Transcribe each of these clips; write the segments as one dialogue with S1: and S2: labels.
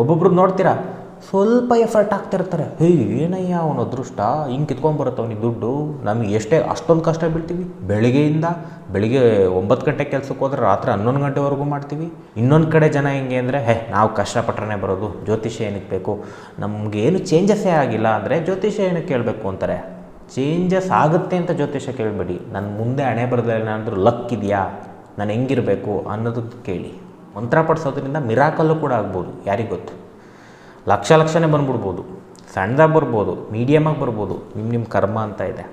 S1: ಒಬ್ಬೊಬ್ರು ನೋಡ್ತೀರಾ, ಸ್ವಲ್ಪ ಎಫರ್ಟ್ ಆಗ್ತಿರ್ತಾರೆ. ಹೇ, ಏನಯ್ಯ ಅವನ ಅದೃಷ್ಟ? ಹಿಂಗೆ ಕಿತ್ಕೊಂಡ್ಬರುತ್ತೆ ಅವನಿಗೆ ದುಡ್ಡು. ನಮಗೆ ಎಷ್ಟೇ, ಅಷ್ಟೊಂದು ಕಷ್ಟ ಬೀಳ್ತೀವಿ. ಬೆಳಿಗ್ಗೆಯಿಂದ ಬೆಳಿಗ್ಗೆ ಒಂಬತ್ತು ಗಂಟೆ ಕೆಲಸಕ್ಕೆ ಹೋದ್ರೆ ರಾತ್ರಿ ಹನ್ನೊಂದು ಗಂಟೆವರೆಗೂ ಮಾಡ್ತೀವಿ. ಇನ್ನೊಂದು ಕಡೆ ಜನ ಹೆಂಗೆ ಅಂದರೆ, ಹೇ, ನಾವು ಕಷ್ಟಪಟ್ರೇ ಬರೋದು. ಜ್ಯೋತಿಷ್ಯ ಏನಕ್ಕೆ ಬೇಕು? ನಮಗೇನು ಚೇಂಜಸ್ಸೇ ಆಗಿಲ್ಲ ಅಂದರೆ ಜ್ಯೋತಿಷ್ಯ ಏನಕ್ಕೆ ಕೇಳಬೇಕು ಅಂತಾರೆ? ಚೇಂಜಸ್ ಆಗುತ್ತೆ ಅಂತ ಜ್ಯೋತಿಷ್ಯ ಕೇಳಬೇಡಿ. ನನ್ನ ಮುಂದೆ ಹಣೆ ಬರದಲ್ಲಿ ಏನಾದರೂ ಲಕ್ ಇದೆಯಾ? ನಾನು ಹೆಂಗಿರಬೇಕು ಅನ್ನೋದಕ್ಕೆ ಕೇಳಿ. ಮಂತ್ರ ಪಡಿಸೋದ್ರಿಂದ ಮಿರಾಕಲ್ಲು ಕೂಡ ಆಗ್ಬೋದು, ಯಾರಿಗೆ ಗೊತ್ತು? ಲಕ್ಷ ಲಕ್ಷನೇ ಬಂದ್ಬಿಡ್ಬೋದು, ಸಣ್ಣದಾಗಿ ಬರ್ಬೋದು ಮೀಡಿಯಮಾಗಿ ಬರ್ಬೋದು ನಿಮ್ಮ ನಿಮ್ಮ ಕರ್ಮ ಅಂತ ಇದೆ.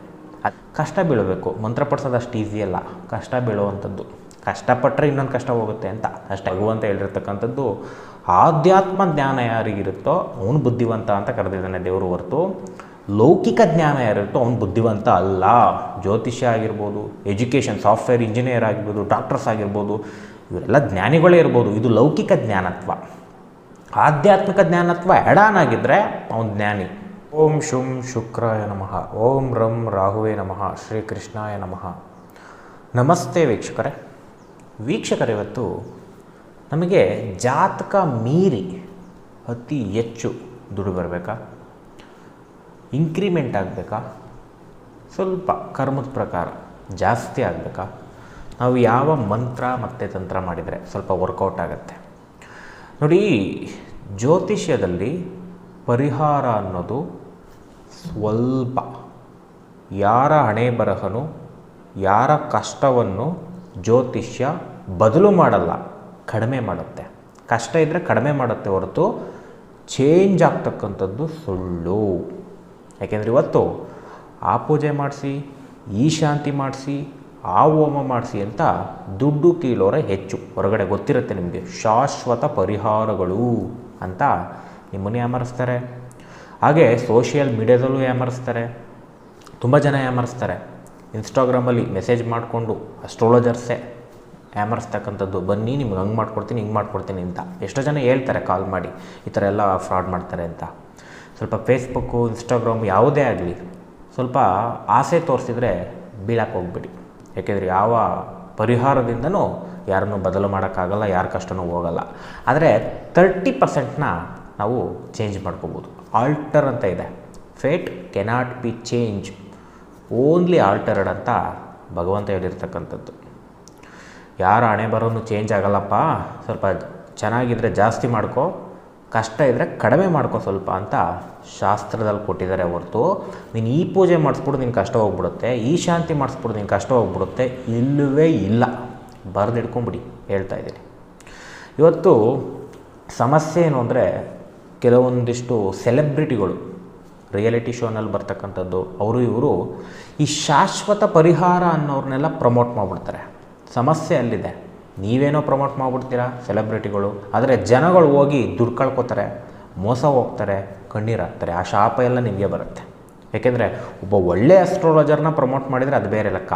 S1: ಅದು ಕಷ್ಟ ಬೀಳಬೇಕು, ಮಂತ್ರ ಪಡಿಸೋದು ಅಷ್ಟು ಈಸಿ ಅಲ್ಲ, ಕಷ್ಟ ಬೀಳುವಂಥದ್ದು. ಕಷ್ಟಪಟ್ಟರೆ ಇನ್ನೊಂದು ಕಷ್ಟ ಹೋಗುತ್ತೆ ಅಂತ, ಅಷ್ಟೇ. ಭಗವಂತ ಹೇಳಿರ್ತಕ್ಕಂಥದ್ದು, ಆಧ್ಯಾತ್ಮ ಜ್ಞಾನ ಯಾರಿಗಿರುತ್ತೋ ಅವನು ಬುದ್ಧಿವಂತ ಅಂತ ಕರೆದಿದ್ದಾನೆ ದೇವರು ಹೊರತು. ಲೌಕಿಕ ಜ್ಞಾನ ಯಾರಿರುತ್ತೋ ಅವನು ಬುದ್ಧಿವಂತ ಅಲ್ಲ. ಜ್ಯೋತಿಷ್ಯ ಆಗಿರ್ಬೋದು, ಎಜುಕೇಷನ್, ಸಾಫ್ಟ್ವೇರ್ ಇಂಜಿನಿಯರ್ ಆಗಿರ್ಬೋದು, ಡಾಕ್ಟರ್ಸ್ ಆಗಿರ್ಬೋದು ಇವರೆಲ್ಲ ಜ್ಞಾನಿಗಳೇ ಇರ್ಬೋದು. ಇದು ಲೌಕಿಕ ಜ್ಞಾನತ್ವ. ಆಧ್ಯಾತ್ಮಿಕ ಜ್ಞಾನತ್ವ ಎಡಾನ್ ಆಗಿದ್ದರೆ ಅವನು ಜ್ಞಾನಿ. ಓಂ ಶುಂ ಶುಕ್ರಾಯ ನಮಃ. ಓಂ ರಂ ರಾಹುವೇ ನಮಃ. ಶ್ರೀಕೃಷ್ಣಾಯ ನಮಃ. ನಮಸ್ತೆ ವೀಕ್ಷಕರೇ. ವೀಕ್ಷಕರ, ಇವತ್ತು ನಮಗೆ ಜಾತಕ ಮೀರಿ ಅತಿ ಹೆಚ್ಚು ದುಡ್ಡು ಬರಬೇಕಾ? ಇನ್ಕ್ರಿಮೆಂಟ್ ಆಗಬೇಕಾ? ಸ್ವಲ್ಪ ಕರ್ಮದ ಪ್ರಕಾರ ಜಾಸ್ತಿ ಆಗಬೇಕಾ? ನಾವು ಯಾವ ಮಂತ್ರ ಮತ್ತು ತಂತ್ರ ಮಾಡಿದರೆ ಸ್ವಲ್ಪ ವರ್ಕೌಟ್ ಆಗುತ್ತೆ. ನೋಡಿ, ಜ್ಯೋತಿಷ್ಯದಲ್ಲಿ ಪರಿಹಾರ ಅನ್ನೋದು ಸ್ವಲ್ಪ ಯಾರ ಹಣೆ ಬರಹನು ಯಾರ ಕಷ್ಟವನ್ನು ಜ್ಯೋತಿಷ್ಯ ಬದಲು ಮಾಡಲ್ಲ, ಕಡಿಮೆ ಮಾಡುತ್ತೆ. ಕಷ್ಟ ಇದ್ದರೆ ಕಡಿಮೆ ಮಾಡುತ್ತೆ ಹೊರತು ಚೇಂಜ್ ಆಗ್ತಕ್ಕಂಥದ್ದು ಸುಳ್ಳು. ಯಾಕೆಂದರೆ ಇವತ್ತು ಆ ಪೂಜೆ ಮಾಡಿಸಿ, ಈ ಶಾಂತಿ ಮಾಡಿಸಿ ಆ ಹೋಮ ಮಾಡಿಸಿ ಅಂತ ದುಡ್ಡು ಕೀಳೋರೆ ಹೆಚ್ಚು. ಹೊರಗಡೆ ಗೊತ್ತಿರುತ್ತೆ ನಿಮಗೆ. ಶಾಶ್ವತ ಪರಿಹಾರಗಳು ಅಂತ ನಿಮ್ಮನ್ನು ಯಾಮರಿಸ್ತಾರೆ. ಹಾಗೆ ಸೋಷಿಯಲ್ ಮೀಡ್ಯಾದಲ್ಲೂ ಯಾಮರಿಸ್ತಾರೆ. ತುಂಬ ಜನ ಯಾಮರಿಸ್ತಾರೆ. ಇನ್ಸ್ಟಾಗ್ರಾಮಲ್ಲಿ ಮೆಸೇಜ್ ಮಾಡಿಕೊಂಡು ಅಸ್ಟ್ರಾಲಜರ್ಸೇ ಯಾಮರಿಸ್ತಕ್ಕಂಥದ್ದು. ಬನ್ನಿ, ನಿಮ್ಗೆ ಹಂಗೆ ಮಾಡ್ಕೊಡ್ತೀನಿ, ಹಿಂಗೆ ಮಾಡ್ಕೊಡ್ತೀನಿ ಅಂತ. ಎಷ್ಟೋ ಜನ ಹೇಳ್ತಾರೆ ಕಾಲ್ ಮಾಡಿ. ಈ ಥರ ಎಲ್ಲ ಫ್ರಾಡ್ ಮಾಡ್ತಾರೆ ಅಂತ. ಸ್ವಲ್ಪ ಫೇಸ್ಬುಕ್ಕು ಇನ್ಸ್ಟಾಗ್ರಾಮ್ ಯಾವುದೇ ಆಗಲಿ ಸ್ವಲ್ಪ ಆಸೆ ತೋರಿಸಿದರೆ ಬೀಳಕ್ಕೆ ಹೋಗ್ಬೇಡಿ. ಯಾಕೆಂದರೆ ಯಾವ ಪರಿಹಾರದಿಂದನೂ ಯಾರನ್ನು ಬದಲು ಮಾಡೋಕ್ಕಾಗಲ್ಲ, ಯಾರ ಕಷ್ಟನೂ ಹೋಗಲ್ಲ. ಆದರೆ ತರ್ಟಿ ಪರ್ಸೆಂಟ್ನ ನಾವು ಚೇಂಜ್ ಮಾಡ್ಕೋಬೋದು. ಆಲ್ಟರ್ ಅಂತ ಇದೆ. Fate cannot be change only altered ಅಂತ ಭಗವಂತ ಹೇಳಿರ್ತಕ್ಕಂಥದ್ದು. ಯಾರ ಹಣೆ ಬರೋನು ಚೇಂಜ್ ಆಗಲ್ಲಪ್ಪ. ಸ್ವಲ್ಪ ಚೆನ್ನಾಗಿದ್ದರೆ ಜಾಸ್ತಿ ಮಾಡ್ಕೋ. ಕಷ್ಟ ಇದ್ದರೆ ಕಡಿಮೆ ಮಾಡ್ಕೊ ಸ್ವಲ್ಪ ಅಂತ ಶಾಸ್ತ್ರದಲ್ಲಿ ಕೊಟ್ಟಿದ್ದಾರೆ ಹೊರತು. ನೀನು ಈ ಪೂಜೆ ಮಾಡಿಸ್ಬಿಡು ನಿನ್ನ ಕಷ್ಟ ಹೋಗ್ಬಿಡುತ್ತೆ. ಈ ಶಾಂತಿ ಮಾಡಿಸ್ಬಿಡು ನಿನ್ನ ಕಷ್ಟ ಹೋಗ್ಬಿಡುತ್ತೆ. ಇಲ್ಲವೇ ಇಲ್ಲ. ಬರೆದು ಹಿಡ್ಕೊಂಬಿಡಿ ಹೇಳ್ತಾ ಇದ್ದೀನಿ. ಇವತ್ತು ಸಮಸ್ಯೆ ಏನು ಅಂದರೆ ಕೆಲವೊಂದಿಷ್ಟು ಸೆಲೆಬ್ರಿಟಿಗಳು, ರಿಯಾಲಿಟಿ ಶೋನಲ್ಲಿ ಬರ್ತಕ್ಕಂಥದ್ದು, ಅವರು ಇವರು ಈ ಶಾಶ್ವತ ಪರಿಹಾರ ಅನ್ನೋರನ್ನೆಲ್ಲ ಪ್ರಮೋಟ್ ಮಾಡಿಬಿಡ್ತಾರೆ. ಸಮಸ್ಯೆ ಅಲ್ಲಿದೆ. ನೀವೇನೋ ಪ್ರಮೋಟ್ ಮಾಡಿಬಿಡ್ತೀರಾ ಸೆಲೆಬ್ರಿಟಿಗಳು ಆದರೆ ಜನಗಳು ಹೋಗಿ ದುಡ್ಡು ಕಳ್ಕೊತಾರೆ ಮೋಸ ಹೋಗ್ತಾರೆ, ಕಣ್ಣೀರಾಗ್ತಾರೆ. ಆ ಶಾಪ ಎಲ್ಲ ನಿಮಗೆ ಬರುತ್ತೆ. ಏಕೆಂದರೆ ಒಬ್ಬ ಒಳ್ಳೆಯ ಅಸ್ಟ್ರಾಲಜರ್ನ ಪ್ರಮೋಟ್ ಮಾಡಿದರೆ ಅದು ಬೇರೆ ಲೆಕ್ಕ.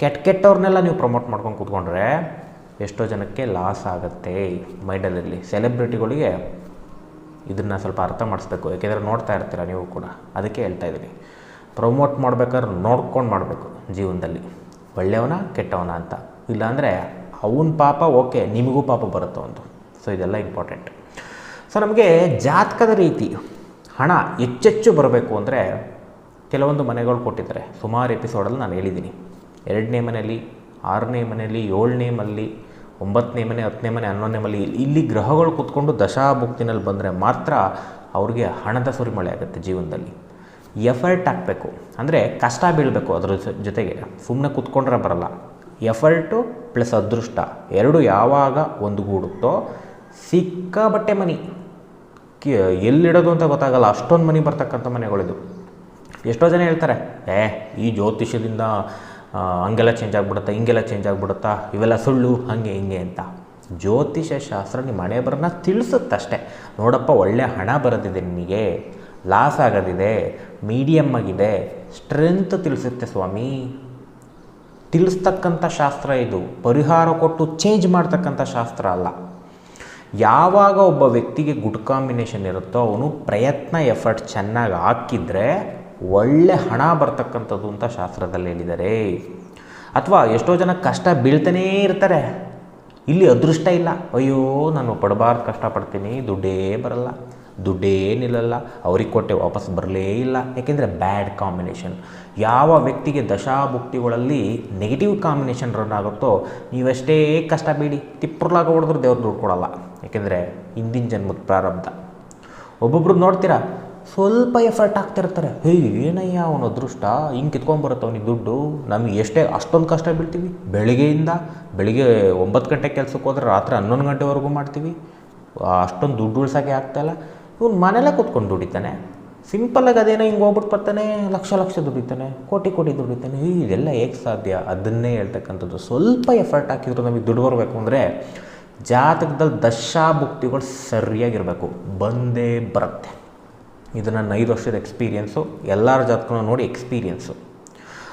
S1: ಕೆಟ್ಟ ಕೆಟ್ಟವ್ರನ್ನೆಲ್ಲ ನೀವು ಪ್ರಮೋಟ್ ಮಾಡ್ಕೊಂಡು ಕೂತ್ಕೊಂಡ್ರೆ ಎಷ್ಟೋ ಜನಕ್ಕೆ ಲಾಸ್ ಆಗುತ್ತೆ ಮೈಂಡಲ್ಲಿ ಸೆಲೆಬ್ರಿಟಿಗಳಿಗೆ ಇದನ್ನು ಸ್ವಲ್ಪ ಅರ್ಥ ಮಾಡಿಸ್ಬೇಕು. ಏಕೆಂದರೆ ನೋಡ್ತಾ ಇರ್ತೀರ ನೀವು ಕೂಡ. ಅದಕ್ಕೆ ಹೇಳ್ತಾ ಇದ್ದೀನಿ. ಪ್ರಮೋಟ್ ಮಾಡ್ಬೇಕಾದ್ರೆ ನೋಡ್ಕೊಂಡು ಮಾಡಬೇಕು ಜೀವನದಲ್ಲಿ. ಒಳ್ಳೆಯವನ ಕೆಟ್ಟವನ ಅಂತ. ಇಲ್ಲಾಂದರೆ ಅವನ ಪಾಪ, ಓಕೆ, ನಿಮಗೂ ಪಾಪ ಬರುತ್ತೆ ಒಂದು ಸೊ ಇದೆಲ್ಲ ಇಂಪಾರ್ಟೆಂಟ್ ಸೊ ನಮಗೆ ಜಾತಕದ ರೀತಿ ಹಣ ಹೆಚ್ಚೆಚ್ಚು ಬರಬೇಕು ಅಂದರೆ ಕೆಲವೊಂದು ಮನೆಗಳು ಕೊಟ್ಟಿದ್ದಾರೆ. ಸುಮಾರು ಎಪಿಸೋಡಲ್ಲಿ ನಾನು ಹೇಳಿದ್ದೀನಿ. ಎರಡನೇ ಮನೆಯಲ್ಲಿ, ಆರನೇ ಮನೆಯಲ್ಲಿ, ಏಳನೇ ಮನೆಯಲ್ಲಿ, ಒಂಬತ್ತನೇ ಮನೆ, ಹತ್ತನೇ ಮನೆ, ಹನ್ನೊಂದನೇ ಮನೆ, ಇಲ್ಲಿ- ಗ್ರಹಗಳು ಕೂತ್ಕೊಂಡು ದಶಾಭುಕ್ತಿನಲ್ಲಿ ಬಂದರೆ ಮಾತ್ರ ಅವ್ರಿಗೆ ಹಣದ ಸುರಿಮಳೆ ಆಗುತ್ತೆ ಜೀವನದಲ್ಲಿ. ಎಫರ್ಟ್ ಹಾಕಬೇಕು. ಅಂದರೆ ಕಷ್ಟ ಬೀಳಬೇಕು ಅದ್ರ ಜೊತೆಗೆ. ಸುಮ್ಮನೆ ಕೂತ್ಕೊಂಡ್ರೆ ಬರಲ್ಲ. ಎಫರ್ಟು ಪ್ಲಸ್ ಅದೃಷ್ಟ. ಎರಡು ಯಾವಾಗ ಒಂದುಗೂಡುತ್ತೋ ಸಿಕ್ಕಾಬಟ್ಟೆ ಮನಿ. ಕಿ, ಎಲ್ಲಿಡೋದು ಅಂತ ಗೊತ್ತಾಗಲ್ಲ, ಅಷ್ಟೊಂದು ಮನಿ ಬರ್ತಕ್ಕಂಥ ಮನೆಗಳಿದು. ಎಷ್ಟೋ ಜನ ಹೇಳ್ತಾರೆ, ಏ, ಈ ಜ್ಯೋತಿಷ್ಯದಿಂದ ಹಂಗೆಲ್ಲ ಚೇಂಜ್ ಆಗಿಬಿಡುತ್ತಾ, ಹಿಂಗೆಲ್ಲ ಚೇಂಜ್ ಆಗಿಬಿಡುತ್ತಾ, ಇವೆಲ್ಲ ಸುಳ್ಳು, ಹಾಗೆ, ಹಿಂಗೆ ಅಂತ. ಜ್ಯೋತಿಷ್ಯ ಶಾಸ್ತ್ರ ನಿಮ್ಮ ಹಣೆ ಬರನ್ನ ತಿಳಿಸುತ್ತಷ್ಟೆ. ನೋಡಪ್ಪ, ಒಳ್ಳೆ ಹಣ ಬರೋದಿದೆ ನಿಮಗೆ, ಲಾಸ್ ಆಗೋದಿದೆ ಮೀಡಿಯಮ್ ಆಗಿದೆ ಸ್ಟ್ರೆಂತ್ ತಿಳಿಸುತ್ತೆ ಸ್ವಾಮಿ. ತಿಳಿಸ್ತಕ್ಕಂಥ ಶಾಸ್ತ್ರ ಇದು. ಪರಿಹಾರ ಕೊಟ್ಟು ಚೇಂಜ್ ಮಾಡ್ತಕ್ಕಂಥ ಶಾಸ್ತ್ರ ಅಲ್ಲ. ಯಾವಾಗ ಒಬ್ಬ ವ್ಯಕ್ತಿಗೆ ಗುಡ್ ಕಾಂಬಿನೇಷನ್ ಇರುತ್ತೋ ಅವನು ಪ್ರಯತ್ನ ಎಫರ್ಟ್ ಚೆನ್ನಾಗಿ ಹಾಕಿದರೆ ಒಳ್ಳೆ ಹಣ ಬರ್ತಕ್ಕಂಥದ್ದು ಅಂತ ಶಾಸ್ತ್ರದಲ್ಲಿ ಹೇಳಿದ್ದಾರೆ ಅಥವಾ ಎಷ್ಟೋ ಜನ ಕಷ್ಟ ಬೀಳ್ತಾನೇ ಇರ್ತಾರೆ. ಇಲ್ಲಿ ಅದೃಷ್ಟ ಇಲ್ಲ. ಅಯ್ಯೋ, ನಾನು ಪಡಬಾರ್ದು, ಕಷ್ಟಪಡ್ತೀನಿ, ದುಡ್ಡೇ ಬರಲ್ಲ. ದುಡ್ಡೇ ನಿಲ್ಲಲ್ಲ ಅವ್ರಿಗೆ ಕೊಟ್ಟೆ ವಾಪಸ್ ಬರಲೇ ಇಲ್ಲ. ಯಾಕೆಂದರೆ ಬ್ಯಾಡ್ ಕಾಂಬಿನೇಷನ್ ಯಾವ ವ್ಯಕ್ತಿಗೆ ದಶಾಭುಕ್ತಿಗಳಲ್ಲಿ ನೆಗೆಟಿವ್ ಕಾಂಬಿನೇಷನ್ ರನ್ ಆಗುತ್ತೋ, ನೀವೆಷ್ಟೇ ಕಷ್ಟ ಬೀಡಿ ತಿಪ್ಪರ್ಲಾಗ ಹೊಡೆದ್ರು ದೇವ್ರು ದುಡ್ಡು ಕೊಡೋಲ್ಲ. ಯಾಕೆಂದರೆ ಹಿಂದಿನ ಜನ್ಮದ ಪ್ರಾರಬ್ಧ. ಒಬ್ಬೊಬ್ರು ನೋಡ್ತೀರಾ, ಸ್ವಲ್ಪ ಎಫರ್ಟ್ ಆಗ್ತಿರ್ತಾರೆ. ಹೇ, ಏನಯ್ಯ ಅವನ ಅದೃಷ್ಟ? ಹಿಂಗೆ ಕಿತ್ಕೊಂಡ್ಬರುತ್ತೆ ಅವನಿಗೆ ದುಡ್ಡು? ನಮಗೆ ಎಷ್ಟೇ, ಅಷ್ಟೊಂದು ಕಷ್ಟ ಬೀಳ್ತೀವಿ. ಬೆಳಿಗ್ಗೆಯಿಂದ ಬೆಳಿಗ್ಗೆ ಒಂಬತ್ತು ಗಂಟೆ ಕೆಲಸಕ್ಕೆ ಹೋದ್ರೆ ರಾತ್ರಿ ಹನ್ನೊಂದು ಗಂಟೆವರೆಗೂ ಮಾಡ್ತೀವಿ. ಅಷ್ಟೊಂದು ದುಡ್ಡು ಉಳ್ಸೋಕ್ಕೆ ಆಗ್ತಾಯಿಲ್ಲ ಇವ್ನು ಮನೆಯಲ್ಲೇ ಕೂತ್ಕೊಂಡು ದುಡಿತಾನೆ. ಸಿಂಪಲ್ಲಾಗಿ ಅದೇನೋ ಹಿಂಗೆ ಹೋಗ್ಬಿಟ್ಟು ಬರ್ತಾನೆ, ಲಕ್ಷ ಲಕ್ಷ ದುಡಿತಾನೆ, ಕೋಟಿ ಕೋಟಿ ದುಡಿತಾನೆ. ಇದೆಲ್ಲ ಹೇಗೆ ಸಾಧ್ಯ? ಅದನ್ನೇ ಹೇಳ್ತಕ್ಕಂಥದ್ದು. ಸ್ವಲ್ಪ ಎಫರ್ಟ್ ಹಾಕಿದ್ರು ನಮಗೆ ದುಡ್ಡು ಬರಬೇಕು ಅಂದರೆ ಜಾತಕದಲ್ಲಿ ದಶಾಭುಕ್ತಿಗಳು ಸರಿಯಾಗಿರಬೇಕು. ಬಂದೇ ಬರುತ್ತೆ. ಇದು ನನ್ನ ಐದು ವರ್ಷದ ಎಕ್ಸ್ಪೀರಿಯೆನ್ಸು ಎಲ್ಲರ ಜಾತಕನ ನೋಡಿ ಎಕ್ಸ್ಪೀರಿಯೆನ್ಸು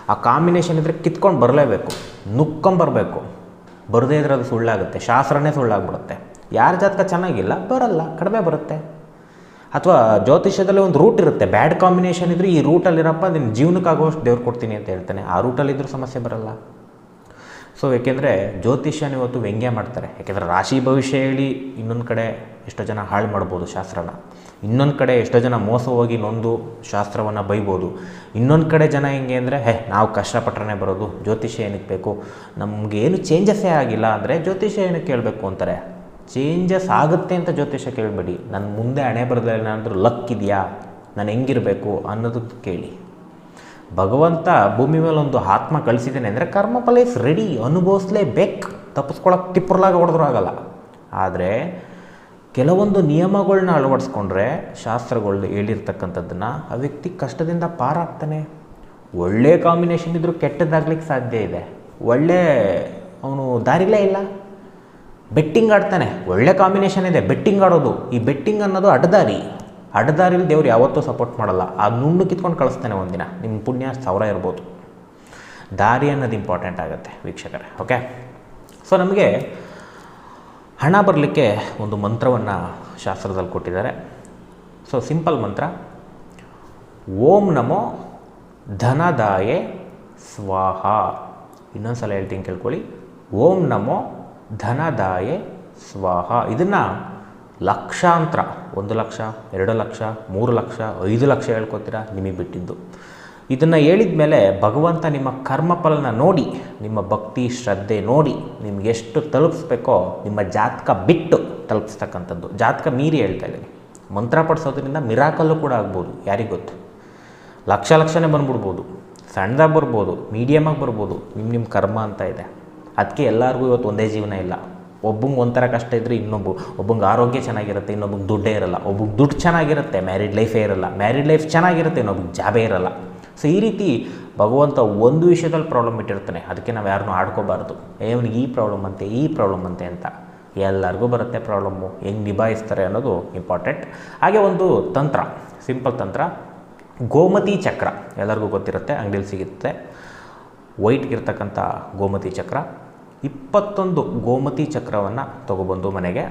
S1: ಆ ಕಾಂಬಿನೇಷನ್ ಇದ್ದರೆ ಕಿತ್ಕೊಂಡು ಬರಲೇಬೇಕು. ನುಕ್ಕೊಂಬರಬೇಕು ಬರದೇ ಇದ್ರೆ ಅದು ಸುಳ್ಳಾಗುತ್ತೆ. ಶಾಸ್ತ್ರನೇ ಸುಳ್ಳಾಗ್ಬಿಡುತ್ತೆ. ಯಾರ ಜಾತಕ ಚೆನ್ನಾಗಿಲ್ಲ, ಬರಲ್ಲ. ಕಡಿಮೆ ಬರುತ್ತೆ. ಅಥವಾ ಜ್ಯೋತಿಷ್ಯದಲ್ಲಿ ಒಂದು ರೂಟ್ ಇರುತ್ತೆ. ಬ್ಯಾಡ್ ಕಾಂಬಿನೇಷನ್ ಇದ್ದರೆ ಈ ರೂಟಲ್ಲಿರಪ್ಪ ನಿನ್ನ ಜೀವನಕ್ಕಾಗುವಷ್ಟು ದೇವ್ರು ಕೊಡ್ತೀನಿ ಅಂತ ಹೇಳ್ತಾನೆ. ಆ ರೂಟಲ್ಲಿದ್ದರೂ ಸಮಸ್ಯೆ ಬರಲ್ಲ. ಸೊ ಏಕೆಂದರೆ ಜ್ಯೋತಿಷ್ಯನ ಇವತ್ತು ವ್ಯಂಗ್ಯ ಮಾಡ್ತಾರೆ. ಯಾಕೆಂದರೆ ರಾಶಿ ಭವಿಷ್ಯ ಹೇಳಿ ಇನ್ನೊಂದು ಕಡೆ ಎಷ್ಟೋ ಜನ ಹಾಳು ಮಾಡ್ಬೋದು ಶಾಸ್ತ್ರನ. ಇನ್ನೊಂದು ಕಡೆ ಎಷ್ಟೋ ಜನ ಮೋಸ ಹೋಗಿ ನೊಂದು ಶಾಸ್ತ್ರವನ್ನು ಬೈಬೋದು. ಇನ್ನೊಂದು ಕಡೆ ಜನ ಹೆಂಗೆ ಅಂದರೆ, ಹೇ, ನಾವು ಕಷ್ಟಪಟ್ಟರೆ ಬರೋದು. ಜ್ಯೋತಿಷ್ಯ ಏನಕ್ಕೆ ಬೇಕು? ನಮಗೇನು ಚೇಂಜಸ್ಸೇ ಆಗಿಲ್ಲ. ಅಂದರೆ ಜ್ಯೋತಿಷ್ಯ ಏನಕ್ಕೆ ಕೇಳಬೇಕು ಅಂತಾರೆ? ಚೇಂಜಸ್ ಆಗುತ್ತೆ ಅಂತ ಜ್ಯೋತಿಷ್ಯ ಕೇಳಬೇಡಿ. ನನ್ನ ಮುಂದೆ ಹಣೆ ಬರದಲ್ಲಿ, ಏನಾದರೂ ಲಕ್ ಇದೆಯಾ? ನಾನು ಹೆಂಗಿರಬೇಕು ಅನ್ನೋದಕ್ಕೆ ಕೇಳಿ. ಭಗವಂತ ಭೂಮಿ ಮೇಲೆ ಒಂದು ಆತ್ಮ ಕಳಿಸಿದ್ದೇನೆ ಅಂದರೆ ಕರ್ಮಫಲ ಇಸ್ ರೆಡಿ ಅನುಭವಿಸ್ಲೇಬೇಕು. ತಪ್ಪಿಸ್ಕೊಳಕ್ಕೆ ತಿಪ್ಪರ್ಲಾಗ ಹೊಡೆದ್ರೂ ಆಗಲ್ಲ. ಆದರೆ ಕೆಲವೊಂದು ನಿಯಮಗಳನ್ನ ಅಳವಡಿಸ್ಕೊಂಡ್ರೆ ಶಾಸ್ತ್ರಗಳು ಹೇಳಿರ್ತಕ್ಕಂಥದ್ದನ್ನು ಆ ವ್ಯಕ್ತಿ ಕಷ್ಟದಿಂದ ಪಾರಾಗ್ತಾನೆ. ಒಳ್ಳೆ ಕಾಂಬಿನೇಷನ್ ಇದ್ದರೂ ಕೆಟ್ಟದಾಗ್ಲಿಕ್ಕೆ ಸಾಧ್ಯ ಇದೆ. ಒಳ್ಳೆ ಅವನು ದಾರಿಲೇ ಇಲ್ಲ. ಬೆಟ್ಟಿಂಗ್ ಆಡ್ತಾನೆ. ಒಳ್ಳೆ ಕಾಂಬಿನೇಷನ್ ಇದೆ. ಬೆಟ್ಟಿಂಗ್ ಆಡೋದು. ಈ ಬೆಟ್ಟಿಂಗ್ ಅನ್ನೋದು ಅಡ್ಡದಾರಿ. ಅಡ್ಡದಾರಿಲಿ ದೇವ್ರು ಯಾವತ್ತೂ ಸಪೋರ್ಟ್ ಮಾಡಲ್ಲ. ಆ ನುಣ್ಣು ಕಿತ್ಕೊಂಡು ಕಳಿಸ್ತಾನೆ ಒಂದಿನ. ನಿಮ್ಮ ಪುಣ್ಯ ಸಾವಿರ ಇರ್ಬೋದು. ದಾರಿ ಅನ್ನೋದು ಇಂಪಾರ್ಟೆಂಟ್ ಆಗುತ್ತೆ ವೀಕ್ಷಕರೇ ಓಕೆ ಸೊ ನಮಗೆ ಹಣ ಬರಲಿಕ್ಕೆ ಒಂದು ಮಂತ್ರವನ್ನು ಶಾಸ್ತ್ರದಲ್ಲಿ ಕೊಟ್ಟಿದ್ದಾರೆ. ಸೊ ಸಿಂಪಲ್ ಮಂತ್ರ. ಓಂ ನಮೋ ಧನದಾಯೆ ಸ್ವಾಹ. ಇನ್ನೊಂದು ಸಲ ಹೇಳ್ತೀನಿ ಕೇಳ್ಕೊಳ್ಳಿ. ಓಂ ನಮೋ ಧನದಾಯೆ ಸ್ವಾಹ. ಇದನ್ನು ಲಕ್ಷಾಂತರ, ಒಂದು ಲಕ್ಷ, ಎರಡು ಲಕ್ಷ, ಮೂರು ಲಕ್ಷ, ಐದು ಲಕ್ಷ ಹೇಳ್ಕೊತೀರಾ? ನಿಮಗೆ ಬಿಟ್ಟಿದ್ದು. ಇದನ್ನು ಹೇಳಿದ ಮೇಲೆ ಭಗವಂತ ನಿಮ್ಮ ಕರ್ಮಫಲನ ನೋಡಿ, ನಿಮ್ಮ ಭಕ್ತಿ, ಶ್ರದ್ಧೆ ನೋಡಿ, ನಿಮ್ಗೆ ಎಷ್ಟು ತಲುಪಿಸ್ಬೇಕೋ, ನಿಮ್ಮ ಜಾತಕ ಬಿಟ್ಟು ತಲುಪಿಸ್ತಕ್ಕಂಥದ್ದು. ಜಾತಕ ಮೀರಿ ಹೇಳ್ತಾ ಇದ್ದೀನಿ. ಮಂತ್ರ ಪಡಿಸೋದ್ರಿಂದ ಮಿರಾಕಲ್ಲು ಕೂಡ ಆಗ್ಬೋದು, ಯಾರಿಗೆ ಗೊತ್ತು? ಲಕ್ಷ ಲಕ್ಷನೇ ಬಂದ್ಬಿಡ್ಬೋದು. ಸಣ್ಣದಾಗಿ ಬರ್ಬೋದು ಮೀಡಿಯಮಾಗಿ ಬರ್ಬೋದು ನಿಮ್ಮ ನಿಮ್ಮ ಕರ್ಮ ಅಂತ ಇದೆ. ಅದಕ್ಕೆ ಎಲ್ಲರಿಗೂ ಇವತ್ತು ಒಂದೇ ಜೀವನ ಇಲ್ಲ. ಒಬ್ಬಂಗೆ ಒಂಥರ ಕಷ್ಟ ಇದ್ದರೆ ಇನ್ನೊಬ್ಬ, ಒಬ್ಬಂಗೆ ಆರೋಗ್ಯ ಚೆನ್ನಾಗಿರುತ್ತೆ, ಇನ್ನೊಬ್ಬಂಗೆ ದುಡ್ಡೇ ಇರಲ್ಲ. ಒಬ್ಬಂಗೆ ದುಡ್ಡು ಚೆನ್ನಾಗಿರುತ್ತೆ ಮ್ಯಾರಿಡ್ ಲೈಫೇ ಇರಲ್ಲ. ಮ್ಯಾರಿಡ್ ಲೈಫ್ ಚೆನ್ನಾಗಿರುತ್ತೆ, ಇನ್ನೊಬ್ಬಂಗೆ ಜಾಬೇ ಇರಲ್ಲ. ಸೊ ಈ ರೀತಿ ಭಗವಂತ ಒಂದು ವಿಷಯದಲ್ಲಿ ಪ್ರಾಬ್ಲಮ್ ಇಟ್ಟಿರ್ತಾನೆ. ಅದಕ್ಕೆ ನಾವು ಯಾರನ್ನೂ ಆಡ್ಕೋಬಾರ್ದು. ಏ, ಅವ್ನಿಗೆ ಈ ಪ್ರಾಬ್ಲಮ್ ಅಂತೆ, ಈ ಪ್ರಾಬ್ಲಮ್ ಅಂತೆ ಅಂತ. ಎಲ್ಲರಿಗೂ ಬರುತ್ತೆ ಪ್ರಾಬ್ಲಮ್ಮು ಹೆಂಗೆ ನಿಭಾಯಿಸ್ತಾರೆ ಅನ್ನೋದು ಇಂಪಾರ್ಟೆಂಟ್ ಹಾಗೆ ಒಂದು ತಂತ್ರ ಸಿಂಪಲ್ ತಂತ್ರ. ಗೋಮತಿ ಚಕ್ರ. ಎಲ್ಲರಿಗೂ ಗೊತ್ತಿರುತ್ತೆ ಅಂಗಡಿಯಲ್ಲಿ ಸಿಗುತ್ತೆ. ವೈಟ್ಗಿರ್ತಕ್ಕಂಥ ಗೋಮತಿ ಚಕ್ರ. ಇಪ್ಪತ್ತೊಂದು ಗೋಮತಿ ಚಕ್ರವನ್ನು ತೊಗೊಬಂದು ಮನೆಗೆ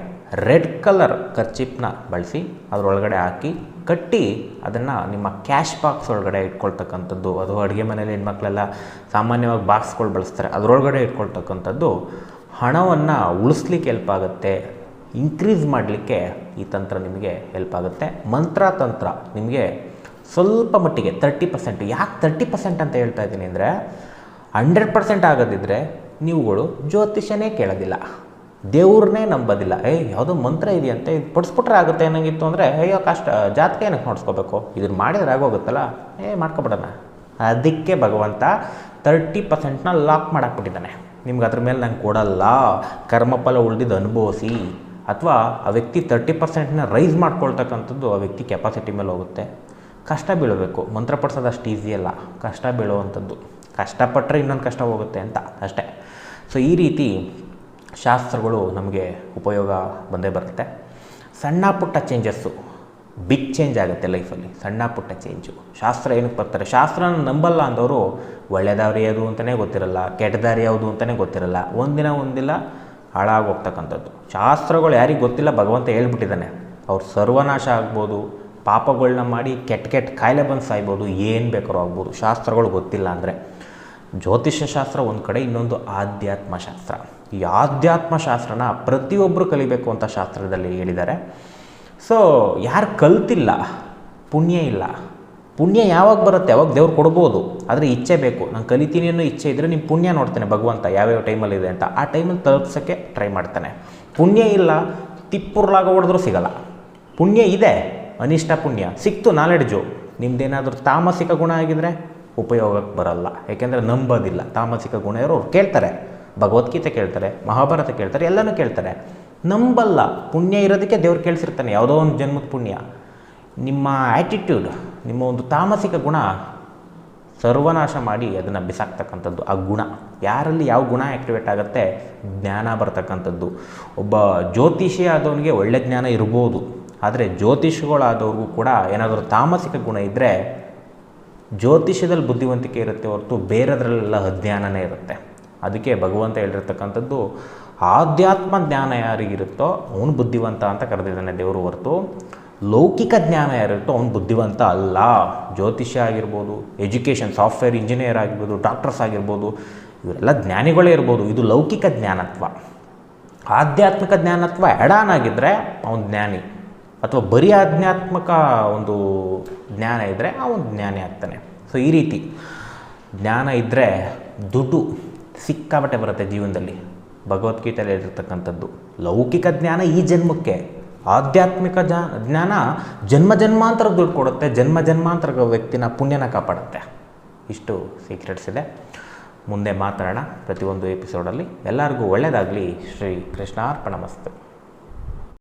S1: ರೆಡ್ ಕಲರ್ ಕರ್ಚಿಪ್ನ ಬಳಸಿ ಅದರೊಳಗಡೆ ಹಾಕಿ ಕಟ್ಟಿ ಅದನ್ನು ನಿಮ್ಮ ಕ್ಯಾಶ್ ಬಾಕ್ಸ್ ಒಳಗಡೆ ಇಟ್ಕೊಳ್ತಕ್ಕಂಥದ್ದು. ಅದು ಅಡುಗೆ ಮನೇಲಿ ಹೆಣ್ಮಕ್ಳೆಲ್ಲ ಸಾಮಾನ್ಯವಾಗಿ ಬಾಕ್ಸ್ಗಳು ಬಳಸ್ತಾರೆ. ಅದರೊಳಗಡೆ ಇಟ್ಕೊಳ್ತಕ್ಕಂಥದ್ದು ಹಣವನ್ನು ಉಳಿಸ್ಲಿಕ್ಕೆ ಹೆಲ್ಪ್ ಆಗುತ್ತೆ. ಇನ್ಕ್ರೀಸ್ ಮಾಡಲಿಕ್ಕೆ ಈ ತಂತ್ರ ನಿಮಗೆ ಹೆಲ್ಪ್ ಆಗುತ್ತೆ. ಮಂತ್ರ ತಂತ್ರ ನಿಮಗೆ ಸ್ವಲ್ಪ ಮಟ್ಟಿಗೆ ತರ್ಟಿ ಪರ್ಸೆಂಟ್ ಯಾಕೆ ತರ್ಟಿ ಪರ್ಸೆಂಟ್ ಅಂತ ಹೇಳ್ತಾ ಇದ್ದೀನಿ ಅಂದರೆ ಹಂಡ್ರೆಡ್ ಪರ್ಸೆಂಟ್ ಆಗೋದಿದ್ರೆ ನೀವುಗಳು ಜ್ಯೋತಿಷನೇ ಕೇಳೋದಿಲ್ಲ. ದೇವ್ರನ್ನೇ ನಂಬೋದಿಲ್ಲ. ಏಯ್, ಯಾವುದೋ ಮಂತ್ರ ಇದೆಯಂತೆ ಇದು ಪಡಿಸ್ಬಿಟ್ರೆ ಆಗುತ್ತೆ ಅನ್ನಂಗಿತ್ತು ಅಂದರೆ, ಅಯ್ಯೋ, ಕಷ್ಟ, ಜಾತಕ ಏನಕ್ಕೆ ನೋಡ್ಸ್ಕೋಬೇಕು? ಇದನ್ನು ಮಾಡಿದ್ರೆ ಆಗೋಗುತ್ತಲ್ಲ? ಏ ಮಾಡ್ಕೊಬಿಡೋಣ. ಅದಕ್ಕೆ ಭಗವಂತ ತರ್ಟಿ ಪರ್ಸೆಂಟ್ನ ಲಾಕ್ ಮಾಡಾಕ್ಬಿಟ್ಟಿದ್ದಾನೆ. ನಿಮ್ಗೆ ಅದ್ರ ಮೇಲೆ ನಂಗೆ ಕೊಡಲ್ಲ. ಕರ್ಮಫಲ ಉಳಿದಿದ್ದು ಅನುಭವಿಸಿ. ಅಥವಾ ಆ ವ್ಯಕ್ತಿ ತರ್ಟಿ ಪರ್ಸೆಂಟ್ನ ರೈಸ್ ಮಾಡ್ಕೊಳ್ತಕ್ಕಂಥದ್ದು ಆ ವ್ಯಕ್ತಿ ಕೆಪಾಸಿಟಿ ಮೇಲೆ ಹೋಗುತ್ತೆ. ಕಷ್ಟ ಬೀಳಬೇಕು. ಮಂತ್ರ ಪಡಿಸೋದು ಅಷ್ಟು ಈಸಿ ಅಲ್ಲ. ಕಷ್ಟ ಬೀಳುವಂಥದ್ದು. ಕಷ್ಟಪಟ್ಟರೆ ಇನ್ನೊಂದು ಕಷ್ಟ ಹೋಗುತ್ತೆ ಅಂತ. ಅಷ್ಟೇ. ಸೊ ಈ ರೀತಿ ಶಾಸ್ತ್ರಗಳು ನಮಗೆ ಉಪಯೋಗ ಬಂದೇ ಬರುತ್ತೆ. ಸಣ್ಣ ಪುಟ್ಟ ಚೇಂಜಸ್ಸು ಬಿಗ್ ಚೇಂಜ್ ಆಗುತ್ತೆ ಲೈಫಲ್ಲಿ ಸಣ್ಣ ಪುಟ್ಟ ಚೇಂಜು ಶಾಸ್ತ್ರ ಏನಕ್ಕೆ ಬರ್ತಾರೆ? ಶಾಸ್ತ್ರನ ನಂಬಲ್ಲ ಅಂದವರು ಒಳ್ಳೆಯದಾರಿ ಯಾವುದು ಅಂತಲೇ ಗೊತ್ತಿರಲ್ಲ, ಕೆಟ್ಟದಾರಿ ಯಾವುದು ಅಂತಲೇ ಗೊತ್ತಿರಲ್ಲ. ಒಂದಿನ ಒಂದಿಲ್ಲ ಹಾಳಾಗೋಗ್ತಕ್ಕಂಥದ್ದು. ಶಾಸ್ತ್ರಗಳು ಯಾರಿಗೆ ಗೊತ್ತಿಲ್ಲ, ಭಗವಂತ ಹೇಳ್ಬಿಟ್ಟಿದ್ದಾನೆ. ಅವ್ರು ಸರ್ವನಾಶ ಆಗ್ಬೋದು ಪಾಪಗಳನ್ನ ಮಾಡಿ ಕೆಟ್ಟ ಕೆಟ್ಟ ಕಾಯಿಲೆ ಬಂದು ಸಾಯ್ಬೋದು, ಏನು ಬೇಕಾದ್ರೂ ಆಗ್ಬೋದು. ಶಾಸ್ತ್ರಗಳು ಗೊತ್ತಿಲ್ಲ ಅಂದರೆ. ಜ್ಯೋತಿಷ್ಯ ಶಾಸ್ತ್ರ ಒಂದು ಕಡೆ, ಇನ್ನೊಂದು ಆಧ್ಯಾತ್ಮ ಶಾಸ್ತ್ರ ಈ ಆಧ್ಯಾತ್ಮ ಶಾಸ್ತ್ರನ ಪ್ರತಿಯೊಬ್ಬರು ಕಲಿಬೇಕು ಅಂತ ಶಾಸ್ತ್ರದಲ್ಲಿ ಹೇಳಿದ್ದಾರೆ. ಸೊ ಯಾರು ಕಲ್ತಿಲ್ಲ, ಪುಣ್ಯ ಇಲ್ಲ. ಪುಣ್ಯ ಯಾವಾಗ ಬರುತ್ತೆ? ಯಾವಾಗ ದೇವ್ರು ಕೊಡ್ಬೋದು? ಆದರೆ ಇಚ್ಛೆ ಬೇಕು. ನಾನು ಕಲಿತೀನಿ ಅನ್ನೋ ಇಚ್ಛೆ ಇದ್ದರೆ ನಿಮ್ಮ ಪುಣ್ಯ ನೋಡ್ತಾನೆ, ಭಗವಂತ ಯಾವ್ಯಾವ ಟೈಮಲ್ಲಿ ಇದೆ ಅಂತ. ಆ ಟೈಮಲ್ಲಿ ತಲುಪ್ಸೋಕ್ಕೆ ಟ್ರೈ ಮಾಡ್ತಾನೆ. ಪುಣ್ಯ ಇಲ್ಲ ತಿಪ್ಪುರ್ಲಾಗ ಹೊಡೆದ್ರೂ ಸಿಗಲ್ಲ. ಪುಣ್ಯ ಇದೆ, ಅನಿಷ್ಟ ಪುಣ್ಯ. ಸಿಕ್ತು ನಾಲೆಡ್ಜು. ನಿಮ್ದೇನಾದರೂ ತಾಮಸಿಕ ಗುಣ ಆಗಿದ್ರೆ ಉಪಯೋಗಕ್ಕೆ ಬರಲ್ಲ. ಯಾಕೆಂದರೆ ನಂಬೋದಿಲ್ಲ. ತಾಮಸಿಕ ಗುಣ ಅವ್ರು ಕೇಳ್ತಾರೆ. ಭಗವದ್ಗೀತೆ ಕೇಳ್ತಾರೆ, ಮಹಾಭಾರತ ಕೇಳ್ತಾರೆ, ಎಲ್ಲನೂ ಕೇಳ್ತಾರೆ. ನಂಬಲ್ಲ. ಪುಣ್ಯ ಇರೋದಕ್ಕೆ ದೇವ್ರು ಕೇಳಿಸಿರ್ತಾನೆ. ಯಾವುದೋ ಒಂದು ಜನ್ಮದ ಪುಣ್ಯ. ನಿಮ್ಮ ಆ್ಯಟಿಟ್ಯೂಡ್ ನಿಮ್ಮ ಒಂದು ತಾಮಸಿಕ ಗುಣ ಸರ್ವನಾಶ ಮಾಡಿ ಅದನ್ನು ಬಿಸಾಕ್ತಕ್ಕಂಥದ್ದು ಆ ಗುಣ. ಯಾರಲ್ಲಿ ಯಾವ ಗುಣ ಆ್ಯಕ್ಟಿವೇಟ್ ಆಗುತ್ತೆ? ಜ್ಞಾನ ಬರ್ತಕ್ಕಂಥದ್ದು. ಒಬ್ಬ ಜ್ಯೋತಿಷಿ ಆದವನಿಗೆ ಒಳ್ಳೆ ಜ್ಞಾನ ಇರ್ಬೋದು. ಆದರೆ ಜ್ಯೋತಿಷಿಗಳಾದವ್ರಿಗೂ ಕೂಡ ಏನಾದರೂ ತಾಮಸಿಕ ಗುಣ ಇದ್ದರೆ ಜ್ಯೋತಿಷ್ಯದಲ್ಲಿ ಬುದ್ಧಿವಂತಿಕೆ ಇರುತ್ತೆ ಹೊರತು ಬೇರೆದ್ರಲ್ಲೆಲ್ಲ ಅಜ್ಞಾನನೇ ಇರುತ್ತೆ. ಅದಕ್ಕೆ ಭಗವಂತ ಹೇಳಿರ್ತಕ್ಕಂಥದ್ದು, ಆಧ್ಯಾತ್ಮ ಜ್ಞಾನ ಯಾರಿಗಿರುತ್ತೋ ಅವನು ಬುದ್ಧಿವಂತ ಅಂತ ಕರೆದಿದ್ದಾನೆ ದೇವರು ಹೊರತು. ಲೌಕಿಕ ಜ್ಞಾನ ಯಾರಿರುತ್ತೋ ಅವನು ಬುದ್ಧಿವಂತ ಅಲ್ಲ. ಜ್ಯೋತಿಷ್ಯ ಆಗಿರ್ಬೋದು, ಎಜುಕೇಷನ್, ಸಾಫ್ಟ್ವೇರ್ ಇಂಜಿನಿಯರ್ ಆಗಿರ್ಬೋದು, ಡಾಕ್ಟರ್ಸ್ ಆಗಿರ್ಬೋದು ಇವರೆಲ್ಲ ಜ್ಞಾನಿಗಳೇ ಇರ್ಬೋದು. ಇದು ಲೌಕಿಕ ಜ್ಞಾನತ್ವ. ಆಧ್ಯಾತ್ಮಿಕ ಜ್ಞಾನತ್ವ ಎಡಾನ್ ಆಗಿದ್ದರೆ ಅವನು ಜ್ಞಾನಿ. ಅಥವಾ ಬರೀ ಆಧ್ಯಾತ್ಮಕ ಒಂದು ಜ್ಞಾನ ಇದ್ದರೆ ಆ ಒಂದು ಜ್ಞಾನಿ ಆಗ್ತಾನೆ. ಸೊ ಈ ರೀತಿ ಜ್ಞಾನ ಇದ್ದರೆ ದುಡ್ಡು ಸಿಕ್ಕಾಬಟ್ಟೆ ಬರುತ್ತೆ ಜೀವನದಲ್ಲಿ. ಭಗವದ್ಗೀತೆಯಲ್ಲಿ ಹೇಳಿರ್ತಕ್ಕಂಥದ್ದು, ಲೌಕಿಕ ಜ್ಞಾನ ಈ ಜನ್ಮಕ್ಕೆ, ಆಧ್ಯಾತ್ಮಿಕ ಜ್ಞಾನ ಜನ್ಮ ಜನ್ಮಾಂತರ ದುಡ್ಡು ಕೊಡುತ್ತೆ, ಜನ್ಮ ಜನ್ಮಾಂತರ ವ್ಯಕ್ತಿನ ಪುಣ್ಯನ ಕಾಪಾಡುತ್ತೆ. ಇಷ್ಟು ಸೀಕ್ರೆಟ್ಸ್ ಇದೆ. ಮುಂದೆ ಮಾತಾಡೋಣ ಪ್ರತಿಯೊಂದು ಎಪಿಸೋಡಲ್ಲಿ ಎಲ್ಲರಿಗೂ ಒಳ್ಳೆಯದಾಗಲಿ ಶ್ರೀ ಕೃಷ್ಣಾರ್ಪಣ ಮಸ್ತು.